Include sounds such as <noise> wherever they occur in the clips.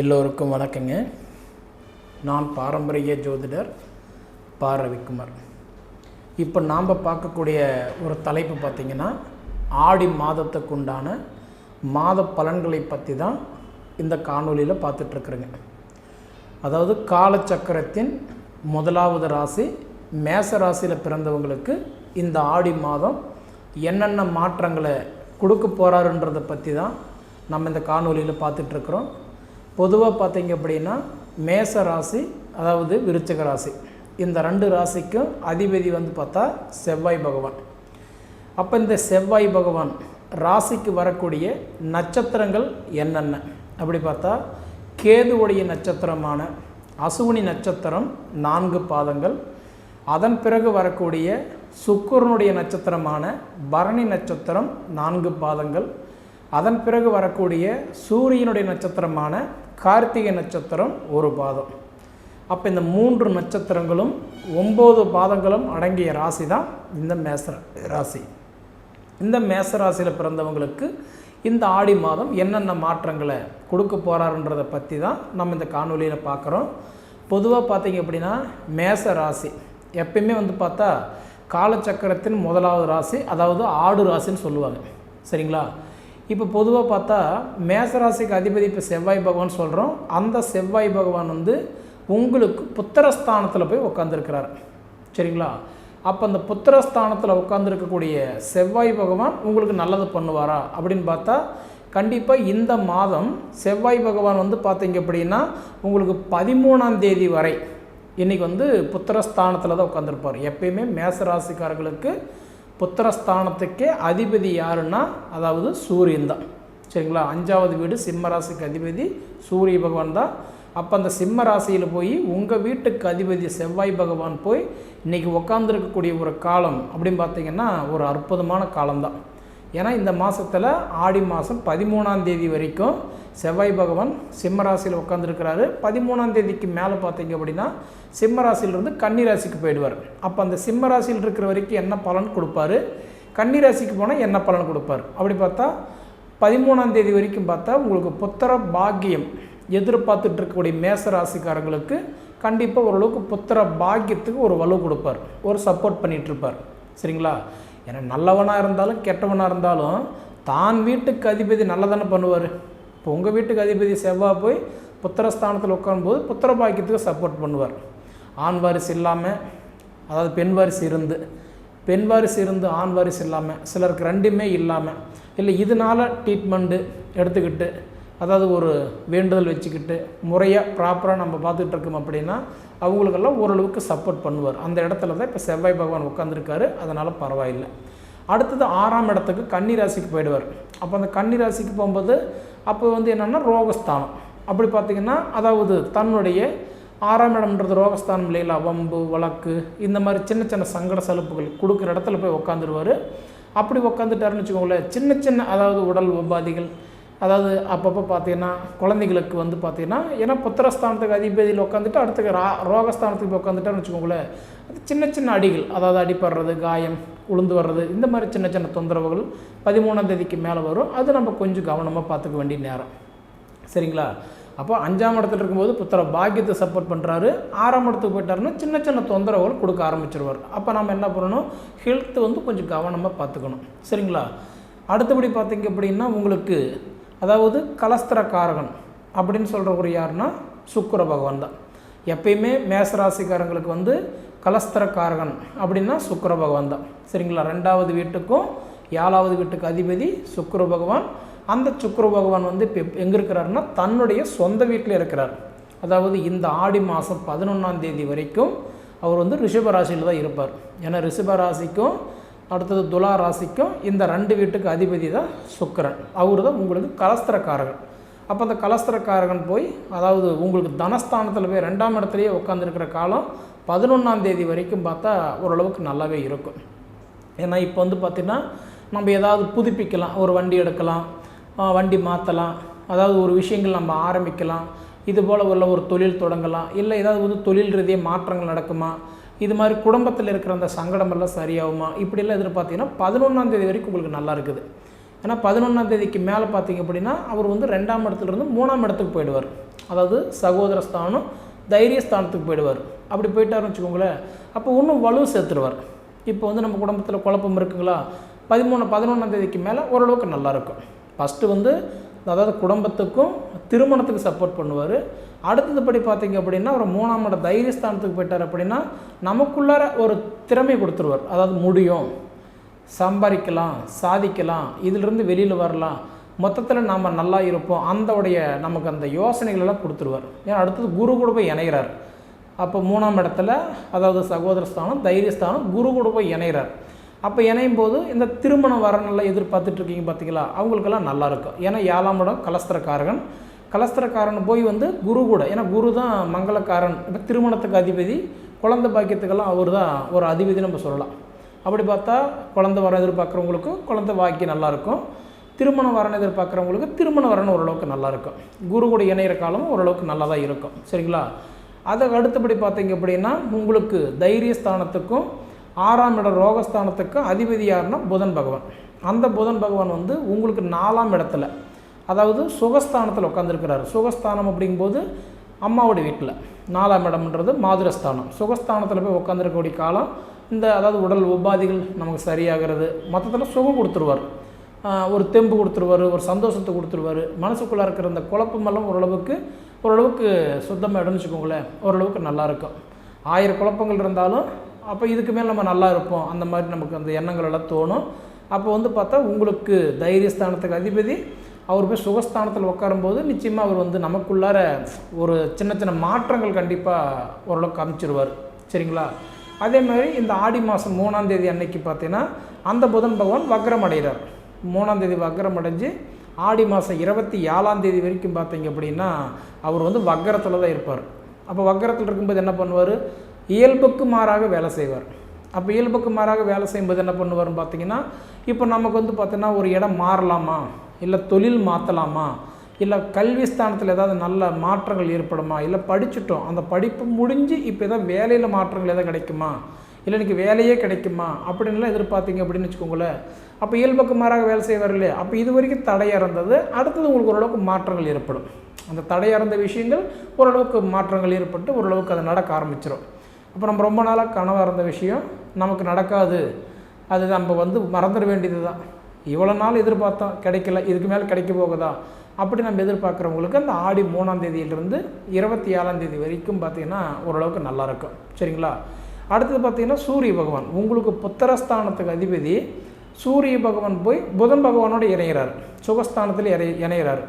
எல்லோருக்கும் வணக்கங்க. நான் பாரம்பரிய ஜோதிடர் பா. ரவிக்குமார். இப்போ நாம் பார்க்கக்கூடிய ஒரு தலைப்பு பார்த்திங்கன்னா ஆடி மாதத்துக்கு உண்டான மாத பலன்களை பற்றி தான் இந்த காணொலியில் பார்த்துட்ருக்குறேங்க அதாவது காலச்சக்கரத்தின் முதலாவது ராசி மேச ராசியில் பிறந்தவங்களுக்கு இந்த ஆடி மாதம் என்னென்ன மாற்றங்களை கொடுக்க போகிறாருன்றதை பற்றி தான் நம்ம இந்த காணொலியில் பார்த்துட்ருக்குறோம் பொதுவாக பார்த்தீங்க அப்படின்னா மேச ராசி அதாவது விருச்சக ராசி. இந்த ரெண்டு ராசிக்கும் அதிபதி வந்து பார்த்தா செவ்வாய் பகவான். அப்போ இந்த செவ்வாய் பகவான் ராசிக்கு வரக்கூடிய நட்சத்திரங்கள் என்னென்ன? அப்படி பார்த்தா கேதுவுடைய நட்சத்திரமான அசுவினி நட்சத்திரம் நான்கு பாதங்கள் அதன் பிறகு வரக்கூடிய சுக்குரனுடைய நட்சத்திரமான பரணி நட்சத்திரம் நான்கு பாதங்கள் அதன் பிறகு வரக்கூடிய சூரியனுடைய நட்சத்திரமான கார்த்திகை நட்சத்திரம் ஒரு பாதம். அப்போ இந்த மூன்று நட்சத்திரங்களும் ஒம்பது பாதங்களும் அடங்கிய ராசி தான் இந்த மேச ராசி. இந்த மேச ராசியில் பிறந்தவங்களுக்கு இந்த ஆடி மாதம் என்னென்ன மாற்றங்களை கொடுக்க போகிறாருன்றதை பற்றி தான் நம்ம இந்த காணொலியில் பார்க்குறோம். பொதுவாக பார்த்திங்க அப்படின்னா மேச ராசி. எப்பயுமே வந்து பார்த்தா காலச்சக்கரத்தின் முதலாவது ராசி அதாவது ஆடு ராசின்னு சொல்லுவாங்க. சரிங்களா? இப்போ பொதுவாக பார்த்தா மேசராசிக்கு அதிபதி இப்போ செவ்வாய் பகவான் சொல்கிறோம். அந்த செவ்வாய் பகவான் வந்து உங்களுக்கு புத்திரஸ்தானத்தில் போய் உட்காந்துருக்கிறார் சரிங்களா? அப்போ அந்த புத்திரஸ்தானத்தில் உட்காந்துருக்கக்கூடிய செவ்வாய் பகவான் உங்களுக்கு நல்லது பண்ணுவாரா அப்படின்னு பார்த்தா கண்டிப்பாக இந்த மாதம் செவ்வாய் பகவான் வந்து பார்த்தீங்க அப்படின்னா உங்களுக்கு பதிமூணாம் தேதி வரை இன்றைக்கி வந்து புத்திரஸ்தானத்தில் தான் உட்காந்துருப்பார் எப்பயுமே மேசராசிக்காரர்களுக்கு புத்திரஸ்தானத்துக்கே அதிபதி யாருன்னா அதாவது சூரியன் தான். சரிங்களா? அஞ்சாவது வீடு சிம்ம ராசிக்கு அதிபதி சூரிய பகவான் தான். அப்போ அந்த சிம்ம ராசியில் போய் உங்கள் வீட்டுக்கு அதிபதி செவ்வாய் பகவான் போய் இன்றைக்கி உக்காந்துருக்கக்கூடிய ஒரு காலம் அப்படின்னு பார்த்தீங்கன்னா ஒரு அற்புதமான காலம்தான் ஏன்னா இந்த மாதத்தில் ஆடி மாதம் பதிமூணாம் தேதி வரைக்கும் செவ்வாய் பகவான் சிம்மராசியில் உட்காந்துருக்கிறாரு பதிமூணாம் தேதிக்கு மேலே பார்த்தீங்க அப்படின்னா சிம்மராசிலிருந்து கன்னிராசிக்கு போயிடுவார். அப்போ அந்த சிம்மராசியில் இருக்கிற வரைக்கும் என்ன பலன் கொடுப்பாரு? கன்னிராசிக்கு போனால் என்ன பலன் கொடுப்பார்? அப்படி பார்த்தா பதிமூணாம் தேதி வரைக்கும் பார்த்தா உங்களுக்கு புத்திர பாக்கியம் எதிர்பார்த்துட்டு இருக்கக்கூடிய மேச ராசிக்காரங்களுக்கு கண்டிப்பாக ஓரளவுக்கு புத்திர பாக்கியத்துக்கு ஒரு வலு கொடுப்பார். ஒரு சப்போர்ட் பண்ணிகிட்ருப்பார் சரிங்களா? ஏன்னா நல்லவனாக இருந்தாலும் கெட்டவனாக இருந்தாலும் தான் வீட்டுக்கு அதிபதி நல்லதானே பண்ணுவார். இப்போ உங்கள் வீட்டுக்கு அதிபதி செவ்வாய் போய் புத்திரஸ்தானத்தில் உட்காரும்போது புத்திர பாக்கியத்துக்கு சப்போர்ட் பண்ணுவார். ஆண் வாரிசு இல்லாமல் அதாவது பெண் வாரிசு இருந்து பெண் வாரிசு இருந்து ஆண் வாரிசு இல்லாமல் சிலருக்கு ரெண்டுமே இல்லாமல் இல்லை இதனால் ட்ரீட்மெண்ட்டு எடுத்துக்கிட்டு அதாவது ஒரு வேண்டுதல் வச்சுக்கிட்டு முறையாக ப்ராப்பராக நம்ம பார்த்துட்டு இருக்கோம் அப்படின்னா அவங்களுக்கெல்லாம் ஓரளவுக்கு சப்போர்ட் பண்ணுவார். அந்த இடத்துல தான் இப்போ செவ்வாய் பகவான் உட்காந்துருக்காரு அதனால் பரவாயில்லை. அடுத்தது ஆறாம் இடத்துக்கு கன்னிராசிக்கு போயிடுவார். அப்போ அந்த கன்னி ராசிக்கு போகும்போது அப்போ வந்து என்னென்னா ரோகஸ்தானம். அப்படி பார்த்திங்கன்னா அதாவது தன்னுடைய ஆறாம் இடம்ன்றது ரோகஸ்தானம் இல்லைங்களா? வம்பு வழக்கு இந்த மாதிரி சின்ன சின்ன சங்கட சலுப்புகள் கொடுக்குற இடத்துல போய் உட்காந்துருவார் அப்படி உட்காந்துட்டாருன்னு வச்சுக்கோங்களேன் சின்ன சின்ன அதாவது உடல் உபாதிகள் அதாவது அப்பப்போ பார்த்தீங்கன்னா குழந்தைகளுக்கு வந்து பார்த்தீங்கன்னா ஏன்னா புத்திரஸ்தானத்துக்கு அதிபதியில் உட்காந்துட்டு அடுத்த ரா ரோகஸ்தானத்துக்கு உட்காந்துட்டான்னு வச்சுக்கோங்களேன் அது சின்ன சின்ன அடிகள் அதாவது அடிப்படுறது காயம் உளுந்து வர்றது இந்த மாதிரி சின்ன சின்ன தொந்தரவுகள் பதிமூணாம் தேதிக்கு மேலே வரும். அது நம்ம கொஞ்சம் கவனமாக பார்த்துக்க வேண்டிய நேரம். சரிங்களா? அப்போ அஞ்சாம் இடத்துல இருக்கும்போது புத்திர பாக்கியத்தை சப்போர்ட் பண்ணுறாரு ஆறாம் இடத்துக்கு போயிட்டாருன்னா சின்ன சின்ன தொந்தரவுகள் கொடுக்க ஆரம்பிச்சிருவார். அப்போ நம்ம என்ன பண்ணணும்? ஹெல்த் வந்து கொஞ்சம் கவனமாக பார்த்துக்கணும். சரிங்களா? அடுத்தபடி பார்த்தீங்க அப்படின்னா உங்களுக்கு அதாவது கலஸ்திரக்காரகன் அப்படின்னு சொல்கிறவர் யாருன்னா சுக்கர பகவான் தான். எப்பயுமே மேசராசிக்காரங்களுக்கு வந்து கலஸ்திரக்காரகன் அப்படின்னா சுக்கர பகவான் தான். சரிங்களா? ரெண்டாவது வீட்டுக்கும் ஏழாவது வீட்டுக்கு அதிபதி சுக்கர பகவான். அந்த சுக்கர பகவான் வந்து இப்போ எங்கே இருக்கிறாருன்னா தன்னுடைய சொந்த வீட்டில் இருக்கிறார். அதாவது இந்த ஆடி மாதம் பதினொன்றாம் தேதி வரைக்கும் அவர் வந்து ரிஷபராசியில் தான் இருப்பார். ஏன்னா ரிஷபராசிக்கும் அடுத்தது துலா ராசிக்கும் இந்த ரெண்டு வீட்டுக்கு அதிபதி தான் சுக்கரன். அவர் தான் உங்களுக்கு கலஸ்திரக்காரகன். அப்போ அந்த கலஸ்திரக்காரகன் போய் அதாவது உங்களுக்கு தனஸ்தானத்தில் போய் ரெண்டாம் இடத்துலையே உட்காந்துருக்கிற காலம் பதினொன்றாம் தேதி வரைக்கும் பார்த்தா ஓரளவுக்கு நல்லாவே இருக்கும். ஏன்னா இப்போ வந்து பார்த்திங்கன்னா நம்ம ஏதாவது புதுப்பிக்கலாம் ஒரு வண்டி எடுக்கலாம் வண்டி மாற்றலாம் அதாவது ஒரு விஷயங்கள் நம்ம ஆரம்பிக்கலாம். இது போல் உள்ள ஒரு தொழில் தொடங்கலாம் இல்லை ஏதாவது வந்து தொழில் ரீதியாக மாற்றங்கள் நடக்குமா இது மாதிரி குடும்பத்தில் இருக்கிற அந்த சங்கடமெல்லாம் சரியாகுமா? இப்படிலாம் எதிர்பார்த்தீங்கன்னா பதினொன்றாந்தேதி வரைக்கும் உங்களுக்கு நல்லா இருக்குது. ஏன்னா பதினொன்றாந்தேதிக்கு மேலே பார்த்தீங்க அப்படின்னா அவர் வந்து ரெண்டாம் இடத்துலேருந்து மூணாம் இடத்துக்கு போயிடுவார். அதாவது சகோதர ஸ்தானம் தைரிய ஸ்தானத்துக்கு போயிடுவார். அப்படி போயிட்டாருன்னு வச்சுக்கோங்களேன். அப்போ இன்னும் வலு சேர்த்துருவார். இப்போ வந்து நம்ம குடும்பத்தில் குழப்பம் இருக்குங்களா? பதிமூணு பதினொன்றாம் தேதிக்கு மேலே ஓரளவுக்கு நல்லாயிருக்கும் ஃபஸ்ட்டு வந்து அதாவது குடும்பத்துக்கும் திருமணத்துக்கு சப்போர்ட் பண்ணுவார். அடுத்தது படி பார்த்தீங்க அப்படின்னா ஒரு மூணாம் இட தைரியஸ்தானத்துக்கு போயிட்டார் அப்படின்னா நமக்குள்ளார ஒரு திறமை கொடுத்துருவார். அதாவது முடியும். சம்பாதிக்கலாம் சாதிக்கலாம் இதிலிருந்து வெளியில் வரலாம். மொத்தத்தில் நாம் நல்லா இருப்போம். அந்தவுடைய நமக்கு அந்த யோசனைகளெல்லாம் கொடுத்துருவார். ஏன்னா அடுத்தது குரு கூட போய் இணைகிறார் அப்போ மூணாம் இடத்துல அதாவது சகோதரஸ்தானம் தைரியஸ்தானம் குரு கூட போய் இணைகிறார் அப்போ இணையும் போது இந்த திருமணம் வரனெல்லாம் எதிர்பார்த்துட்டு இருக்கீங்க பார்த்தீங்களா அவங்களுக்கெல்லாம் நல்லா இருக்கும். ஏன்னா ஏழாம் இடம் கலஸ்திரக்காரகன். கலஸ்திரக்காரன் போய் வந்து குரு கூட ஏன்னா குரு தான் மங்களக்காரன் இப்போ திருமணத்துக்கு அதிபதி குழந்த பாக்கியத்துக்கெல்லாம் அவர் தான் ஒரு அதிபதி நம்ம சொல்லலாம். அப்படி பார்த்தா குழந்த வர எதிர்பார்க்குறவங்களுக்கும் குழந்த பாக்கியம் நல்லாயிருக்கும் திருமணம் வரணும் எதிர்பார்க்குறவங்களுக்கு திருமணம் வரணும் ஓரளவுக்கு நல்லாயிருக்கும் குரு கூட இணையிற காலமும் ஓரளவுக்கு நல்லா தான் இருக்கும். சரிங்களா? அதை அடுத்தபடி பார்த்தீங்க அப்படின்னா உங்களுக்கு தைரிய ஸ்தானத்துக்கும் ஆறாம் இட ரோகஸ்தானத்துக்கும் அதிபதி யாருன்னா புதன் பகவான். அந்த புதன் பகவான் வந்து உங்களுக்கு நாலாம் இடத்துல அதாவது சுகஸ்தானத்தில் உட்காந்துருக்கிறாரு சுகஸ்தானம் அப்படிங்கும்போது அம்மாவுடைய வீட்டில் நாலாம் இடம்ன்றது மாதுரஸ்தானம். சுகஸ்தானத்தில் போய் உட்காந்துருக்கக்கூடிய காலம் இந்த அதாவது உடல் உபாதிகள் நமக்கு சரியாகிறது. மொத்தத்தில் சுகம் கொடுத்துருவார். ஒரு தெம்பு கொடுத்துருவார் ஒரு சந்தோஷத்தை கொடுத்துருவார். மனசுக்குள்ளே இருக்கிற அந்த குழப்பமெல்லாம் ஓரளவுக்கு ஓரளவுக்கு சுத்தமாக இடம்னு வச்சுக்கோங்களேன் ஓரளவுக்கு நல்லா இருக்கும். ஆயிரம் குழப்பங்கள் இருந்தாலும் அப்போ இதுக்கு மேல் நம்ம நல்லா இருப்போம். அந்த மாதிரி நமக்கு அந்த எண்ணங்கள் எல்லாம் தோணும். அப்போ வந்து பார்த்தா உங்களுக்கு தைரியஸ்தானத்துக்கு அதிபதி அவர் போய் சுகஸ்தானத்தில் உட்காரும்போது நிச்சயமாக அவர் வந்து நமக்குள்ளார ஒரு சின்ன சின்ன மாற்றங்கள் கண்டிப்பாக ஓரளவுக்கு அமைச்சிருவார் சரிங்களா? அதே மாதிரி இந்த ஆடி மாதம் மூணாம் தேதி அன்னைக்கு பார்த்தீங்கன்னா அந்த புதன் பகவான் வக்ரம் அடைகிறார். மூணாம் தேதி வக்ரம் அடைஞ்சு ஆடி மாதம் இருபத்தி ஏழாம் தேதி வரைக்கும் பார்த்தீங்க அப்படின்னா அவர் வந்து வக்கரத்தில் தான் இருப்பார். அப்போ வக்கரத்தில் இருக்கும்போது என்ன பண்ணுவார்? இயல்புக்கு மாறாக வேலை செய்வார். அப்போ இயல்புக்கு மாறாக வேலை செய்யும்போது என்ன பண்ணுவார்னு பார்த்தீங்கன்னா இப்போ நமக்கு வந்து பார்த்தீங்கன்னா ஒரு இடம் மாறலாமா? இல்லை தொழில் மாற்றலாமா இல்லை கல்வி ஸ்தானத்தில் ஏதாவது நல்ல மாற்றங்கள் ஏற்படுமா? இல்லை படிச்சுட்டோம் அந்த படிப்பு முடிஞ்சு இப்போ ஏதாவது வேலையில் மாற்றங்கள் எதாவது கிடைக்குமா? இல்லை எனக்கு வேலையே கிடைக்குமா? அப்படின்லாம் எதிர்பார்த்தீங்க அப்படின்னு வச்சுக்கோங்களேன். அப்போ இயல்புக்கு மாறாக வேலை செய்வார் இல்லையா? அப்போ இது வரைக்கும் தடையாக இருந்தது அடுத்தது உங்களுக்கு ஓரளவுக்கு மாற்றங்கள் ஏற்படும். அந்த தடையாக இருந்த விஷயங்கள் ஓரளவுக்கு மாற்றங்கள் ஏற்பட்டு ஓரளவுக்கு அது நடக்க ஆரம்பிச்சிடும் அப்போ நம்ம ரொம்ப நாளாக கனவாக இருந்த விஷயம் நமக்கு நடக்காது. அது நம்ம வந்து மறந்துட வேண்டியது தான் இவ்வளோ நாள் எதிர்பார்த்தோம் கிடைக்கல இதுக்கு மேலே கிடைக்க போகுதா? அப்படி நம்ம எதிர்பார்க்குறவங்களுக்கு அந்த ஆடி மூணாம் தேதியிலிருந்து இருபத்தி ஏழாம் தேதி வரைக்கும் பார்த்தீங்கன்னா ஓரளவுக்கு நல்லாயிருக்கும் சரிங்களா? அடுத்தது பார்த்தீங்கன்னா சூரிய பகவான். உங்களுக்கு புத்திரஸ்தானத்துக்கு அதிபதி சூரிய பகவான் போய் புதன் பகவானோடு இணைகிறார் சுகஸ்தானத்தில் இறை இணைகிறார்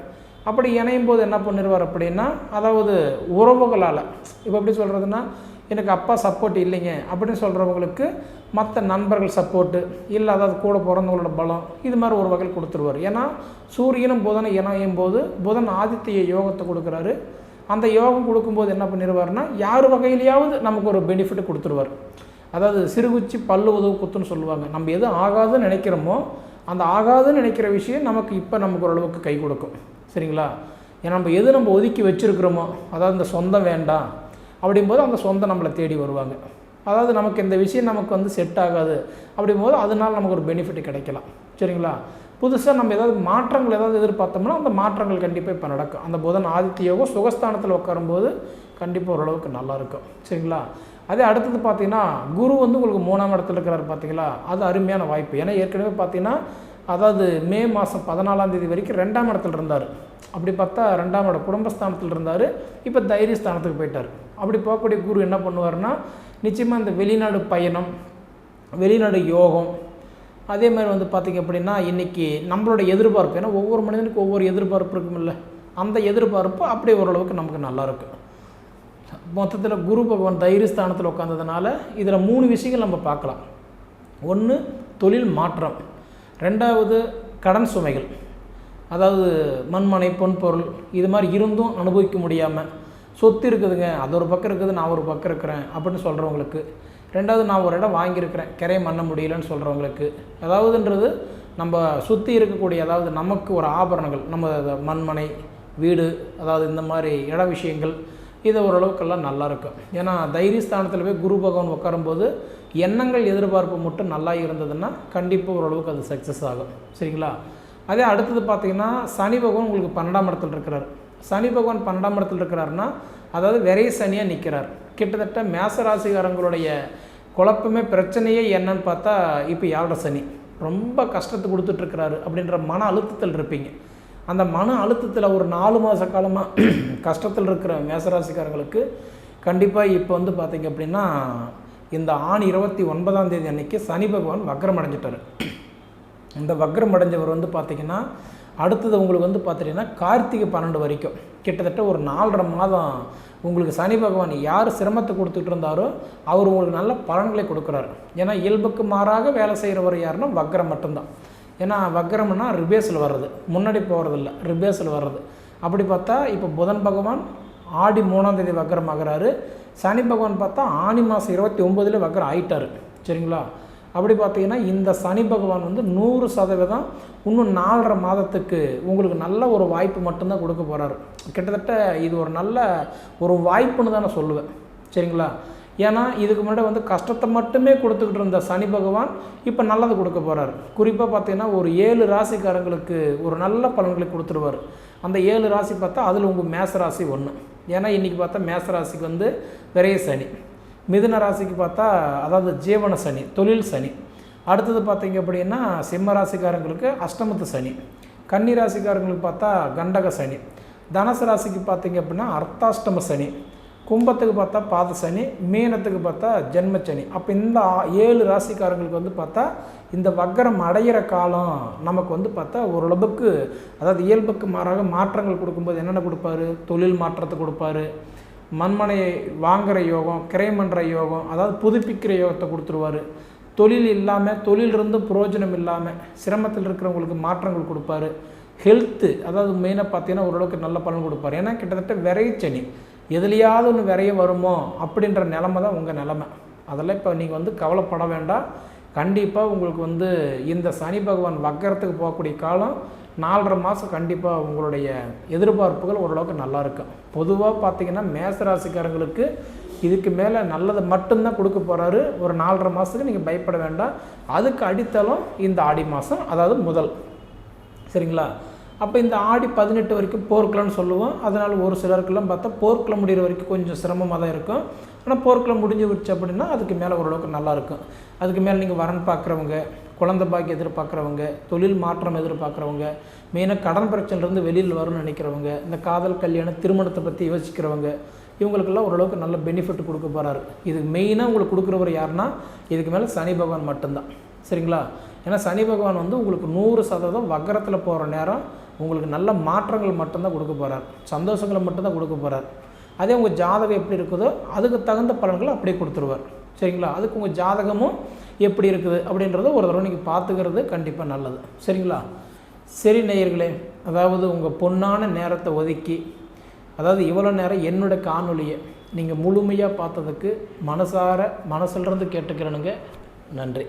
அப்படி இணையும் போது என்ன பண்ணிடுவார் அப்படின்னா அதாவது உறவுகளால் இப்போ எப்படி சொல்கிறதுனா எனக்கு அப்பா சப்போர்ட் இல்லைங்க. அப்படின்னு சொல்கிறவங்களுக்கு மற்ற நண்பர்கள் சப்போர்ட்டு இல்லை அதாவது கூட பிறந்தவங்களோட பலம் இது மாதிரி ஒரு வகையில் கொடுத்துருவார். ஏன்னா சூரியனும் புதனும் இணையும் போது புதன் ஆதித்ய யோகத்தை கொடுக்குறாரு. அந்த யோகம் கொடுக்கும்போது என்ன பண்ணிடுவார்னா யார் வகையிலையாவது நமக்கு ஒரு பெனிஃபிட் கொடுத்துருவார். அதாவது சிறுகுச்சி பல்லு உதவு குத்துன்னு சொல்லுவாங்க. நம்ம எது ஆகாதுன்னு நினைக்கிறோமோ அந்த ஆகாதுன்னு நினைக்கிற விஷயம் நமக்கு இப்போ நமக்கு ஓரளவுக்கு கை கொடுக்கும். சரிங்களா? ஏன்னா நம்ம எது நம்ம ஒதுக்கி வச்சுருக்கிறோமோ அதாவது இந்த சொந்தம் வேண்டாம் அப்படிங்கும்போது அந்த சொந்தம் நம்மளை தேடி வருவாங்க. அதாவது நமக்கு இந்த விஷயம் நமக்கு வந்து செட் ஆகாது. அப்படிங்கும்போது அதனால நமக்கு ஒரு பெனிஃபிட் கிடைக்கலாம். சரிங்களா? புதுசாக நம்ம ஏதாவது மாற்றங்கள் ஏதாவது எதிர்பார்த்தோம்னா அந்த மாற்றங்கள் கண்டிப்பாக இப்போ நடக்கும். அந்த புதன் ஆதித்ய யோகம் சுகஸ்தானத்தில் உட்காரும்போது கண்டிப்பாக ஓரளவுக்கு நல்லாயிருக்கும் சரிங்களா? அதே அடுத்தது பார்த்தீங்கன்னா குரு வந்து உங்களுக்கு மூணாம் இடத்துல இருக்கிறாரு பார்த்தீங்களா அது அருமையான வாய்ப்பு. ஏன்னா ஏற்கனவே பார்த்தீங்கன்னா அதாவது மே மாதம் பதினாலாம் தேதி வரைக்கும் ரெண்டாம் இடத்துல இருந்தார். அப்படி பார்த்தா ரெண்டாம் இடம் குடும்பஸ்தானத்தில் இருந்தார். இப்போ தைரியஸ்தானத்துக்கு போயிட்டார். அப்படி போகக்கூடிய குரு என்ன பண்ணுவார்னா நிச்சயமாக இந்த வெளிநாடு பயணம் வெளிநாடு யோகம் அதே மாதிரி வந்து பார்த்திங்க அப்படின்னா இன்றைக்கி நம்மளோட எதிர்பார்ப்பு ஏன்னா ஒவ்வொரு மனிதனுக்கு ஒவ்வொரு எதிர்பார்ப்பு இருக்குமில்ல. அந்த எதிர்பார்ப்பு அப்படியே ஓரளவுக்கு நமக்கு நல்லா இருக்கும் மொத்தத்தில் குரு பகவான் தைரியஸ்தானத்தில் உட்காந்ததுனால இதில் மூணு விஷயங்கள் நம்ம பார்க்கலாம். ஒன்று தொழில் மாற்றம். ரெண்டாவது கடன் சுமைகள். அதாவது மண்மனை பொன்பொருள் இது மாதிரி இருந்தும் அனுபவிக்க முடியாமல் சொத்து இருக்குதுங்க. அது ஒரு பக்கம் இருக்குது நான் ஒரு பக்கம் இருக்கிறேன் அப்படின்னு சொல்கிறவங்களுக்கு ரெண்டாவது நான் ஒரு இடம் வாங்கியிருக்கிறேன். கிரை மண்ண முடியலன்னு சொல்கிறவங்களுக்கு ஏதாவதுன்றது நம்ம சுற்றி இருக்கக்கூடிய அதாவது நமக்கு ஒரு ஆபரணங்கள். நம்ம மண்மனை வீடு அதாவது இந்த மாதிரி இட விஷயங்கள் இது ஓரளவுக்கெல்லாம் நல்லாயிருக்கும் ஏன்னா தைரியஸ்தானத்தில் போய் குரு பகவான் உட்காரும்போது எண்ணங்கள் எதிர்பார்ப்பு மட்டும் நல்லா இருந்ததுன்னா கண்டிப்பாக ஓரளவுக்கு அது சக்ஸஸ் ஆகும். சரிங்களா? அதே அடுத்தது பார்த்திங்கன்னா சனி பகவான் உங்களுக்கு பன்னெண்டாம் இடத்துல இருக்கிறார். சனி பகவான் பன்னெண்டாம் இடத்துல இருக்கிறாருன்னா அதாவது விரை சனியாக நிற்கிறார் கிட்டத்தட்ட மேச ராசிகாரங்களுடைய குழப்பமே பிரச்சனையே என்னன்னு பார்த்தா இப்போ ஏழரை சனி. ரொம்ப கஷ்டத்தை கொடுத்துட்ருக்கிறாரு அப்படின்ற மன அழுத்தத்தில் இருப்பீங்க. அந்த மன அழுத்தத்தில் ஒரு நாலு மாத காலமாக <clears throat> கஷ்டத்தில் இருக்கிற மேசராசிக்காரங்களுக்கு கண்டிப்பாக இப்போ வந்து பார்த்திங்க அப்படின்னா இந்த ஆண் இருபத்தி ஒன்பதாம் தேதி அன்னைக்கு சனி பகவான் வக்ரம் அடைஞ்சிட்டார். <clears throat> இந்த வக்ரம் அடைஞ்சவர் வந்து பார்த்திங்கன்னா அடுத்தது உங்களுக்கு வந்து பார்த்திங்கன்னா கார்த்திகை பன்னெண்டு வரைக்கும். கிட்டத்தட்ட ஒரு நாலரை மாதம் உங்களுக்கு சனி பகவான் யார் சிரமத்தை கொடுத்துட்டு இருந்தாரோ அவர் உங்களுக்கு நல்ல பலன்களை கொடுக்குறாரு. ஏன்னா இயல்புக்கு மாறாக வேலை செய்கிறவர் யாருன்னா வக்ரம் மட்டும்தான். ஏன்னா வக்ரம்னா ரிபேஸில் வர்றது. முன்னாடி போகிறதில்ல ரிபேஸில் வர்றது. அப்படி பார்த்தா இப்போ புதன் பகவான் ஆடி மூணாம் தேதி வக்ரம் ஆகிறாரு. சனி பகவான் பார்த்தா ஆனி மாதம் இருபத்தி ஒம்பதுல வக்ரம் ஆயிட்டார். சரிங்களா? அப்படி பார்த்தீங்கன்னா இந்த சனி பகவான் வந்து நூறு சதவீதம் இன்னும் நாலரை மாதத்துக்கு உங்களுக்கு நல்ல ஒரு வாய்ப்பு மட்டும்தான் கொடுக்க போகிறாரு கிட்டத்தட்ட இது ஒரு நல்ல ஒரு வாய்ப்புன்னு தான் நான் சொல்லுவேன். சரிங்களா? ஏன்னா இதுக்கு முன்னாடி வந்து கஷ்டத்தை மட்டுமே கொடுத்துக்கிட்டு இருந்த சனி பகவான் இப்போ நல்லது கொடுக்க போகிறாரு குறிப்பாக பார்த்தீங்கன்னா ஒரு ஏழு ராசிக்காரங்களுக்கு ஒரு நல்ல பலன்களை கொடுத்துருவார். அந்த ஏழு ராசி பார்த்தா அதில் உங்கள் மேச ராசி ஒன்று ஏன்னா இன்றைக்கி பார்த்தா மேச ராசிக்கு வந்து விரைய சனி. மிதுன ராசிக்கு பார்த்தா அதாவது ஜீவன சனி தொழில் சனி. அடுத்தது பார்த்தீங்க அப்படின்னா சிம்ம ராசிக்காரங்களுக்கு அஷ்டமத்து சனி. கன்னி ராசிக்காரங்களுக்கு பார்த்தா கண்டக சனி. தனுசு ராசிக்கு பார்த்தீங்க அப்படின்னா அர்த்தாஷ்டம சனி. கும்பத்துக்கு பார்த்தா பாத சனி. மீனத்துக்கு பார்த்தா ஜென்ம சனி. அப்போ இந்த ஏழு ராசிக்காரங்களுக்கு வந்து பார்த்தா இந்த வக்கரம் அடையிற காலம் நமக்கு வந்து பார்த்தா ஓரளவுக்கு அதாவது இயல்புக்கு மாறாக மாற்றங்கள் கொடுக்கும்போது என்னென்ன கொடுப்பாரு? தொழில் மாற்றத்தை கொடுப்பாரு. மண்மனையை வாங்குகிற யோகம் கிரைமன்ற யோகம் அதாவது புதுப்பிக்கிற யோகத்தை கொடுத்துருவாரு. தொழில் இல்லாமல் தொழிலிருந்து புரோஜனம் இல்லாமல் சிரமத்தில் இருக்கிறவங்களுக்கு மாற்றங்கள் கொடுப்பாரு. ஹெல்த்து அதாவது மெயினாக பார்த்தீங்கன்னா ஓரளவுக்கு நல்ல பலன் கொடுப்பாரு. ஏன்னா கிட்டத்தட்ட விரைச்சனி எதுலையாவது ஒன்று விரைய வருமோ அப்படின்ற நிலமை தான் உங்கள் நிலமை. அதெல்லாம் இப்போ நீங்கள் வந்து கவலைப்பட வேண்டாம். கண்டிப்பாக உங்களுக்கு வந்து இந்த சனி பகவான் வக்கரத்துக்கு போகக்கூடிய காலம் நாலரை மாதம் கண்டிப்பாக உங்களுடைய எதிர்பார்ப்புகள் ஓரளவுக்கு நல்லா இருக்கும் பொதுவாக பார்த்தீங்கன்னா மேச ராசிக்காரங்களுக்கு இதுக்கு மேலே நல்லதை மட்டும்தான் கொடுக்க போகிறாரு ஒரு நாலரை மாதத்துக்கு நீங்கள் பயப்பட வேண்டாம். அதுக்கு அடித்தளம் இந்த ஆடி மாதம் அதாவது முதல். சரிங்களா? அப்போ இந்த ஆடி பதினெட்டு வரைக்கும் போர்க்களம்னு சொல்லுவோம். அதனால் ஒரு சிலருக்கெல்லாம் பார்த்தா போர்க்களம் முடிகிற வரைக்கும் கொஞ்சம் சிரமமாக தான் இருக்கும். ஆனால் போர்க்களம் முடிஞ்சு விடுச்சு அப்படின்னா அதுக்கு மேலே ஓரளவுக்கு நல்லாயிருக்கும் அதுக்கு மேலே நீங்கள் வரன் பார்க்குறவங்க குழந்தை பாக்கி எதிர்பார்க்குறவங்க தொழில் மாற்றம் எதிர்பார்க்குறவங்க மெயினாக கடன் பிரச்சனைலேருந்து வெளியில் வரும்னு நினைக்கிறவங்க இந்த காதல் கல்யாணம் திருமணத்தை பற்றி யோசிக்கிறவங்க இவங்களுக்கெல்லாம் ஓரளவுக்கு நல்ல பெனிஃபிட் கொடுக்க போகிறாரு இது மெயினாக உங்களுக்கு கொடுக்குறவர் யாருன்னா இதுக்கு மேலே சனி பகவான் மட்டும்தான். சரிங்களா? ஏன்னா சனி பகவான் வந்து உங்களுக்கு நூறு சதவீதம் வக்கரத்தில் போகிற நேரம் உங்களுக்கு நல்ல மாற்றங்கள் மட்டும்தான் கொடுக்க போகிறார் சந்தோஷங்களை மட்டும்தான் கொடுக்க போகிறார் அதே உங்கள் ஜாதகம் எப்படி இருக்குதோ அதுக்கு தகுந்த பலன்களை அப்படியே கொடுத்துருவார். சரிங்களா? அதுக்கு உங்கள் ஜாதகமும் எப்படி இருக்குது அப்படின்றத ஒரு தடவை நீங்கள் பார்த்துக்கிறது கண்டிப்பாக நல்லது. சரிங்களா? சரி நேயர்களே அதாவது உங்கள் பொன்னான நேரத்தை ஒதுக்கி அதாவது இவ்வளோ நேரம் என்னோட காணொலியை நீங்கள் முழுமையாக பார்த்ததுக்கு மனசார மனசிலிருந்து கேட்டுக்கிறனுங்க. நன்றி.